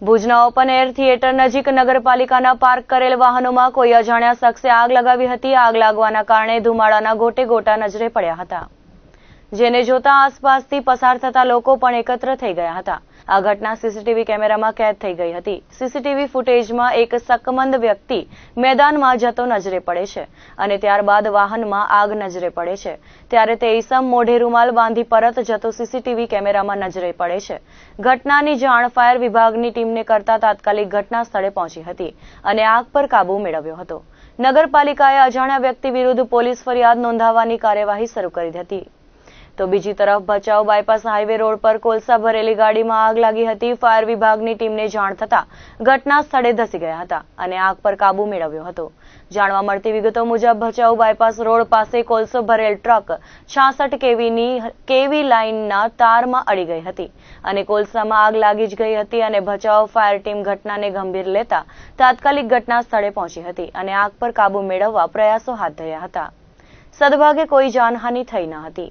ભુજના open air theatre નજીક નગરપાલિકાના પાર્ક કરેલ વાહનોમાં કોઈ અજાણ્યા શખ્સે આગ લગાવી હતી. આગ લાગવાના કારણે ધુમાડાના ગોટે ગોટા નજરે પડ્યા હતા. જેને જોતા આસપાસથી પસાર થતા લોકો પણ એકત્ર થઈ ગયા હતા. આ ઘટના સીસીટીવી કેમેરામાં કેદ થઈ ગઈ હતી. સીસીટીવી ફૂટેજમાં એક સકમંદ વ્યક્તિ મેદાનમાં જતો નજરે પડે છે અને ત્યારબાદ વાહનમાં આગ નજરે પડે છે. ત્યારે તે ઈસમ મોઢે રૂમાલ બાંધી પરત જતો સીસીટીવી કેમેરામાં નજરે પડે છે. ઘટનાની જાણ ફાયર વિભાગની ટીમને કરતા તાત્કાલિક ઘટના સ્થળે પહોંચી હતી અને આગ પર કાબુ મેળવ્યો હતો. નગરપાલિકાએ અજાણ્યા વ્યક્તિ વિરુદ્ધ પોલીસ ફરિયાદ નોંધાવવાની કાર્યવાહી શરૂ કરી હતી. તો બીજી તરફ ભચાઉ બાયપાસ હાઈવે રોડ પર કોલસા ભરેલી ગાડીમાં આગ લાગી હતી. ફાયર વિભાગની ટીમને જાણ થતા ઘટના સ્થળે ધસી ગયા હતા અને આગ પર કાબુ મેળવ્યો હતો. જાણવા મળતી વિગતો મુજબ ભચાઉ બાયપાસ રોડ પાસે કોલસો ભરેલ ટ્રક છાસઠ કેવીની, કેવી લાઇનના તારમાં અડી ગઈ હતી અને કોલસામાં આગ લાગી જ ગઈ હતી અને ભચાઉ ફાયર ટીમ ઘટનાને ગંભીર લેતા તાત્કાલિક ઘટના સ્થળે પહોંચી હતી અને આગ પર કાબુ મેળવવા પ્રયાસો હાથ ધર્યા હતા. સદભાગે કોઈ જાનહાનિ થઈ ન હતી.